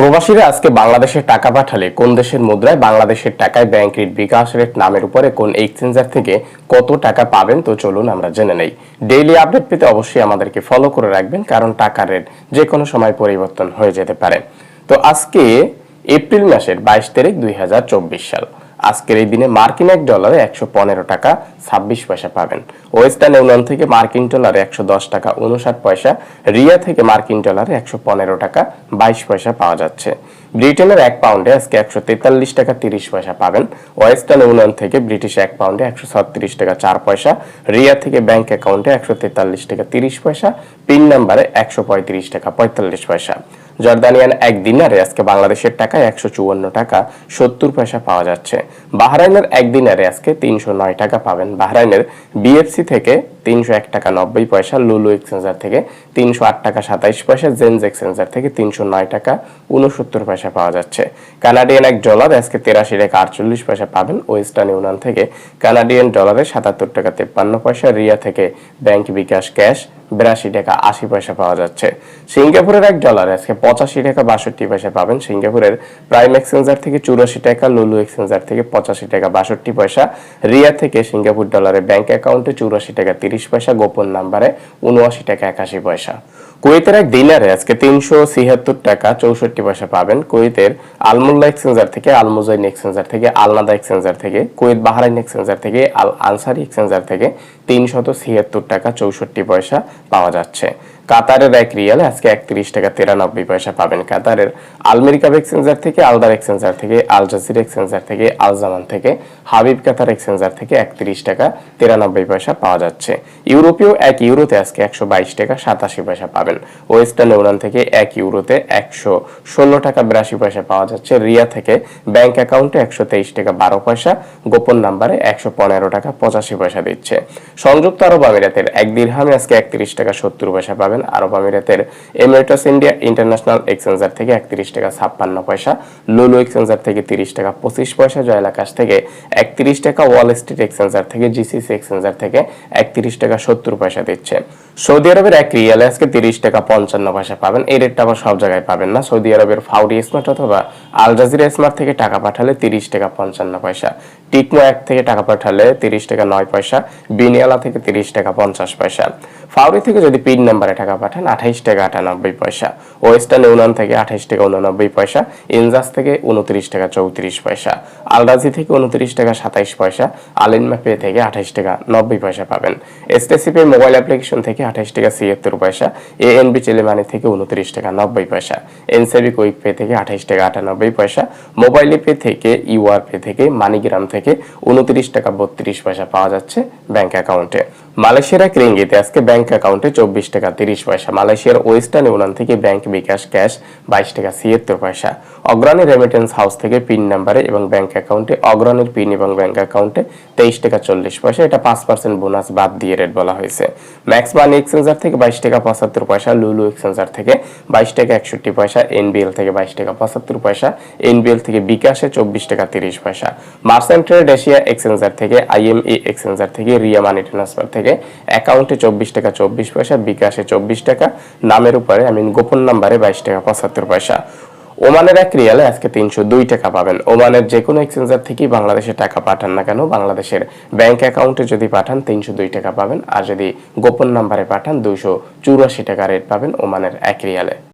প্রবাসীরা আজকে বাংলাদেশে টাকা পাঠালে কোন দেশের মুদ্রায় বাংলাদেশের টাকায় ব্যাংক রেট বিকাশ রেট নামের উপরে কোন এক্সচেঞ্জার থেকে কত টাকা পাবেন? তো চলুন আমরা জেনে নেই। ডেইলি আপডেট পেতে অবশ্যই আমাদেরকে ফলো করে রাখবেন, কারণ টাকার রেট যে কোনো সময় পরিবর্তন হয়ে যেতে পারে। তো আজকে এপ্রিল মাসের বাইশ তারিখ দুই হাজার চব্বিশ সাল। আজকের এই দিনে মার্কিন এক ডলারে একশো পনেরো টাকা, ছাব্বিশ পয়সা পাবেন। ওয়েস্টার্ন ইউনিয়ন থেকে মার্কিন ডলারে একশো দশ টাকা উনষাট পয়সা। রিয়া থেকে মার্কিন ডলারে একশো পনেরো টাকা, বাইশ পয়সা পাওয়া যাচ্ছে। ব্রিটেনের এক পাউন্ডে আজকে একশো তেতাল্লিশ টাকা, তিরিশ পয়সা পাবেন। ওয়েস্টার্ন ইউনিয়ন থেকে ব্রিটিশ এক পাউন্ডে একশো ছত্রিশ টাকা, চার পয়সা। রিয়া থেকে ব্যাংক অ্যাকাউন্টে একশো তেতাল্লিশ টাকা, তিরিশ পয়সা। পিন নাম্বারে একশো পঁয়ত্রিশ টাকা, পঁয়তাল্লিশ পয়সা। জর্দানিয়ান এক দিনারে আজকে বাংলাদেশের টাকায় একশো চুয়ান্ন টাকা সত্তর পয়সা পাওয়া যাচ্ছে। বাহরাইনের এক দিনারে আজকে তিনশো নয় টাকা পাবেন। বাহরাইনের বিএফসি থেকে তিনশো এক টাকা নব্বই পয়সা, লুলু এক্সচেঞ্জার থেকে তিনশো আট টাকা সাতাইশ পয়সা জেন্স এক্সচেঞ্জার থেকে তিনশো নয় টাকা উনসত্তর পয়সা পাওয়া যাচ্ছে। কানাডিয়ান এক ডলার আজকে তেরাশি টাকা আটচল্লিশ পয়সা পাবেন। ওয়েস্টার্ন ইউনিয়ন থেকে কানাডিয়ান ডলারে সাতাত্তর টাকা তেপ্পান্ন পয়সা, রিয়া থেকে ব্যাংক বিকাশ ক্যাশ বিরাশি টাকা আশি পয়সা পাওয়া যাচ্ছে। সিঙ্গাপুরের এক ডলার আজকে পঁচাশি টাকা বাষট্টি পয়সা পাবেন। সিঙ্গাপুরের প্রাইম এক্সচেঞ্জার থেকে চুরাশি টাকা লুলু এক্সচেঞ্জার থেকে পঁচাশি টাকা বাষট্টি পয়সা। রিয়া থেকে সিঙ্গাপুর ডলারের ব্যাংক অ্যাকাউন্টে চুরাশি টাকা তিরিশ পয়সা, গোপন নাম্বারে উনআশি টাকা একাশি পয়সা। কুয়েতের এক ডিলারে আজকে তিনশো ছিয়াত্তর টাকা চৌষট্টি পয়সা পাবেন। কুয়েতের আলমুল্লা এক্সচেঞ্জার থেকে, আলমোজাইন এক্সচেঞ্জার থেকে, আলনাদা এক্সচেঞ্জার থেকে, কুয়েত বাহারাইন এক্সচেঞ্জার থেকে, আল আনসারি এক্সচেঞ্জার থেকে তিনশত ছিয়াত্তর টাকা চৌষট্টি পয়সা পাওয়া যাচ্ছে। কাতারের এক রিয়ালে, আজকে একত্রিশ টাকা তিরানব্বই পয়সা পাবেন কাতারের আলমেরিকাব এক্সচেঞ্জার থেকে, আলদার এক্সচেঞ্জার থেকে, আল জাজির এক্সচেঞ্জার থেকে, আল জামান থেকে, হাবিব কাতার এক্সচেঞ্জার থেকে একত্রিশ টাকা তিরানব্বই পয়সা পাওয়া যাচ্ছে। ইউরোপীয় এক ইউরোতে আজকে একশো বাইশ টাকা সাতাশি পয়সা পাবেন। ওয়েস্টার্ন ইউনিয়ন থেকে এক ইউরোতে একশো ষোলো টাকা বিরাশি পয়সা পাওয়া যাচ্ছে। রিয়া থেকে ব্যাংক অ্যাকাউন্টে একশো তেইশ টাকা বারো পয়সা, গোপন নাম্বারে একশো পনেরো টাকা পঁচাশি পয়সা দিচ্ছে। সংযুক্ত আরব আমিরাতের এক দিরহামে আজকে একত্রিশ টাকা সত্তর পয়সা পাবেন। আরব আমিরাতের এমিরেটাস ইন্ডিয়া ইন্টারন্যাশনাল এক্সচেঞ্জার থেকে একত্রিশ টাকা ছাপ্পান্ন পয়সা, লুলু এক্সচেঞ্জার থেকে তিরিশ টাকা পঁচিশ পয়সা, জয়লাকাশ থেকে একত্রিশ টাকা, ওয়াল স্ট্রিট এক্সচেঞ্জার থেকে, জিসিসি এক্সচেঞ্জার থেকে একত্রিশ টাকা সত্তর পয়সা দিচ্ছে। সৌদি আরবের এক রিয়ালে আজকে তিরিশ টাকা পঞ্চান্ন পয়সা পাবেন। এই রেটটা আবার সব জায়গায় পাবেন না। সৌদি আরবের ফাউরি স্মার্ট অথবা আল জাজিরা স্মার্ট থেকে টাকা পাঠালে তিরিশ টাকা পঞ্চান্ন পয়সা। টিকমো এক থেকে টাকা পাঠালে তিরিশ টাকা নয় পয়সা। বিনিয়ালা থেকে তিরিশ টাকা পঞ্চাশ পয়সা। ফাউরি থেকে যদি পিন নাম্বারে টাকা পাঠান, আঠাইশ টাকা আটানব্বই পয়সা। ওয়েস্টার্ন ইউনিয়ন থেকে আঠাইশ টাকা উননব্বই পয়সা, ইনজাস থেকে উনত্রিশ টাকা চৌত্রিশ পয়সা, আলরাজি থেকে উনত্রিশ টাকা সাতাইশ পয়সা আলিনমা ম্যাপে থেকে আঠাইশ টাকা নব্বই পয়সা পাবেন। এসটিসি পে মোবাইল অ্যাপ্লিকেশন থেকে আঠাইশ টাকা ছিয়াত্তর পয়সা, এএনবি টেলিমানি থেকে উনত্রিশ টাকা নব্বই পয়সা। এনসেবি কুইক পে থেকে আঠাইশ টাকা আটানব্বই পয়সা মোবাইল পে থেকে ইউআর পে থেকে মানিগ্রাম থেকে উনত্রিশ টাকা বত্রিশ পয়সা পাওয়া যাচ্ছে ব্যাংক অ্যাকাউন্টে মালয়েশিয়ার এক রিঙ্গিতে আজকে ব্যাংক অ্যাকাউন্টে চব্বিশ টাকা তিরিশ পয়সা, মালয়েশিয়ার ওয়েস্টার্ন ইউনিয়ন থেকে ব্যাংক বিকাশ ক্যাশ বাইশ টাকা ছিয়াত্তর পয়সা, অগ্রণী রেমিটেন্স হাউস থেকে পিন নাম্বারে এবং ব্যাংক অ্যাকাউন্টে অগ্রণীর পিন এবং ব্যাংক অ্যাকাউন্টে তেইশ টাকা চল্লিশ পয়সা, এটা পাঁচ পার্সেন্ট বোনাস বাদ দিয়ে রেট বলা হয়েছে। ম্যাক্স মানি এক্সচেঞ্জার থেকে বাইশ টাকা পঁচাত্তর পয়সা লুলু এক্সচেঞ্জার থেকে বাইশ টাকা একষট্টি পয়সা এনবিএল থেকে বাইশ টাকা, পঁচাত্তর পয়সা এনবিএল থেকে বিকাশে চব্বিশ টাকা, তিরিশ পয়সা। মার্সেন্ট ট্রেড এশিয়া এক্সচেঞ্জার থেকে আইএমই এক্সচেঞ্জার থেকে রিয়া মানি ট্রান্সফার থেকে অ্যাকাউন্টে চব্বিশ টাকা, চব্বিশ পয়সা, বিকাশে চব্বিশ টাকা, নামের উপরে আই মিন গোপন নাম্বারে বাইশ টাকা, পঁচাত্তর পয়সা। ওমানের এক রিয়ালে আজকে তিনশো দুই টাকা পাবেন। ওমানের যে কোনো এক্সচেঞ্জার থেকেই বাংলাদেশে টাকা পাঠান না কেন, বাংলাদেশের ব্যাংক অ্যাকাউন্টে যদি পাঠান, তিনশো দুই টাকা পাবেন। আর যদি গোপন নাম্বারে পাঠান, দুইশো চুরাশি টাকা রেট পাবেন ওমানের এক রিয়ালে।